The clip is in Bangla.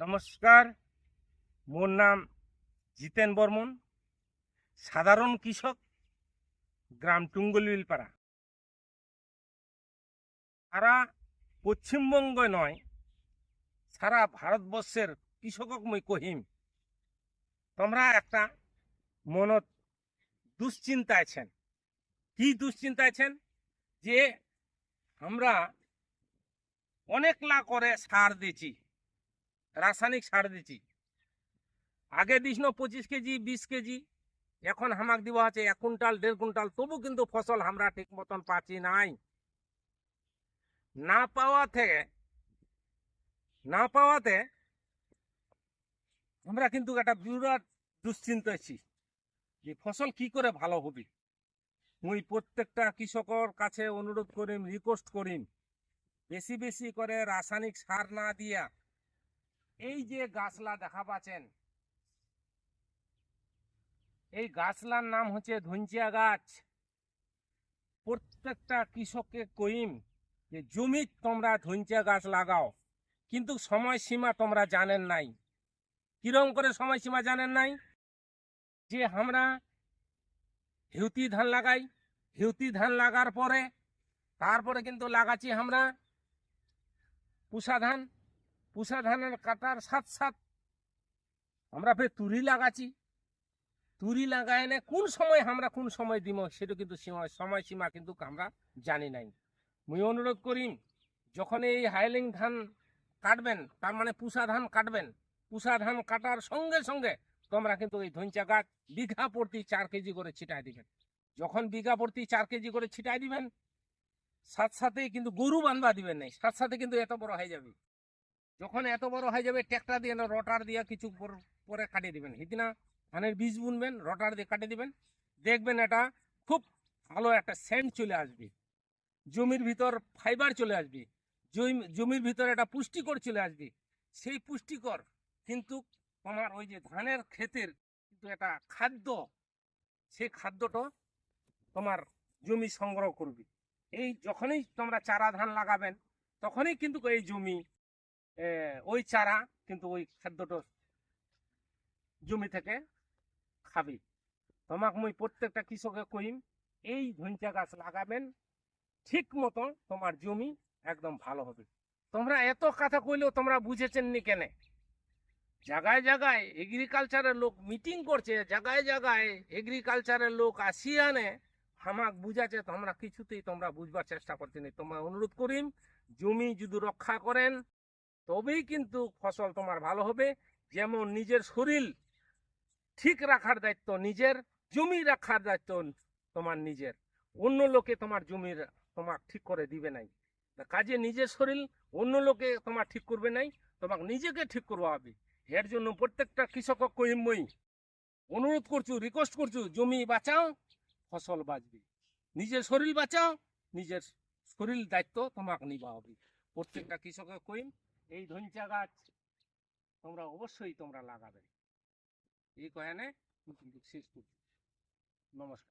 নমস্কার। মোর নাম জিতেন বর্মন, সাধারণ কৃষক, গ্রাম টুঙ্গলবিলপাড়া সারা পশ্চিমবঙ্গ নয়, সারা ভারতবর্ষের কৃষকক মই কহিম। তোমরা একটা মনত দুশ্চিন্তা আছেন। কি দুশ্চিন্তা আছেন? যে আমরা অনেক লা করে সার দিছি রাসায়নিক সার দিছি আগে দিস পঁচিশ কেজি, বিশ কেজি, এখন হামাক দিব আছে এক কুইন্টাল, দেড় কুইন্টাল, তবু কিন্তু ফসল আমরা ঠিক মতন পাচ্ছি নাই। না পাওয়া থেকে না পাওয়াতে আমরা কিন্তু একটা বিরাট দুশ্চিন্তা আছি যে ফসল কি করে ভালো হবে। মুই প্রত্যেকটা কৃষকর কাছে অনুরোধ করিম রিকোয়েস্ট করিম, বেশি বেশি করে রাসায়নিক সার না দিয়া এই যে গাছলা দেখা পাচ্ছেন, এই গাছলার নাম হচ্ছে ধুঞ্চিয়া গাছ। প্রত্যেকটা কৃষককে কইম যে জমি তোমরা ধুঞ্চিয়া গাছ লাগাও, কিন্তু সময়সীমা তোমরা জানেন নাই। কিরম করে সময়সীমা জানেন নাই? যে আমরা হিউতি ধান লাগাই, হিউতি ধান লাগার পরে, তারপরে কিন্তু লাগাচ্ছি আমরা পুষা ধান। পুষা ধানের কাটার সাথ সাথ আমরা ফের তুরি লাগাচ্ছি। তুরি লাগাইনে কোন সময় আমরা কোন সময় দিব সেটা কিন্তু সীমা- সময়সীমা কিন্তু আমরা জানি নাই। মুই অনুরোধ করি, যখন এই হাইলিং ধান কাটবেন, তার মানে পুষা ধান কাটবেন পুষা ধান কাটার সঙ্গে সঙ্গে তোমরা কিন্তু এই ধঞ্চা গাছ বিঘা প্রতি চার কেজি করে ছিটাই দিবেন। যখন বিঘা প্রতি চার কেজি করে ছিটাই দিবেন সাথ সাথে কিন্তু গরু বান্ধবা দিবেন নাই সাথে সাথে কিন্তু এত বড় হয়ে যাবে। যখন এত বড় হয়ে যাবে ট্র্যাক্টর দিয়ে না রটার দিয়ে কিছু পর- কাটিয়ে দিবেন। হিদিনা ধানের বীজ বুনবেন রটার দিয়ে কাটিয়ে দেবেন। দেখবেন এটা খুব ভালো একটা সেন্ট চলে আসবে। জমির ভিতর ফাইবার চলে আসবে। জমি- জমির ভিতর একটা পুষ্টিকর চলে আসবে। সেই পুষ্টিকর কিন্তু তোমার ওই যে ধানের ক্ষেতের কিন্তু একটা খাদ্য, সেই খাদ্যটা তোমার জমি সংগ্রহ করবে। এই যখনই তোমরা চারা ধান লাগাবেন, তখনই কিন্তু এই জমি ওই চারা কিন্তু ওই খাদ্যটা জমি থেকে খাবে। তোমাকে মুই প্রত্যেকটা কৃষকে কইম, এই ধনিয়া গাছ লাগাবেন, ঠিক মতো তোমার জমি একদম ভালো হবে। তোমরা এত কথা কইলেও তোমরা বুঝেছেন নি কেনে? জায়গায় জায়গায় এগ্রিকালচারের লোক মিটিং করছে জায়গায় জায়গায় এগ্রিকালচারের লোক আসিয়ানে হামাক বুঝাচ্ছে, তোমরা কিছুতেই তোমরা বুঝবার চেষ্টা করতে নেই। তোমরা অনুরোধ করিম, জমি যদি রক্ষা করেন তবেই কিন্তু ফসল তোমার ভালো হবে। যেমন নিজের শরীর ঠিক রাখার দায়িত্ব নিজের, জমি রাখার দায়িত্ব তোমার নিজের। অন্য লোকে তোমার জমির তোমার ঠিক করে দিবে নাই। কাজে নিজের শরীর, অন্য লোকে তোমার ঠিক করবে নাই, তোমাকে নিজেকে ঠিক করব হবে এর জন্য প্রত্যেকটা কৃষক কইমই অনুরোধ করছু রিকোয়েস্ট করছু, জমি বাঁচাও, ফসল বাঁচবে। নিজের শরীর বাঁচাও, নিজের শরীর দায়িত্ব তোমাকে নিবা হবে প্রত্যেকটা কৃষকের কইম এই ধনচা গাছ তোমরা অবশ্যই তোমরা লাগাবে। এই কয়ানে? কিন্তু শেষ করছি নমস্কার।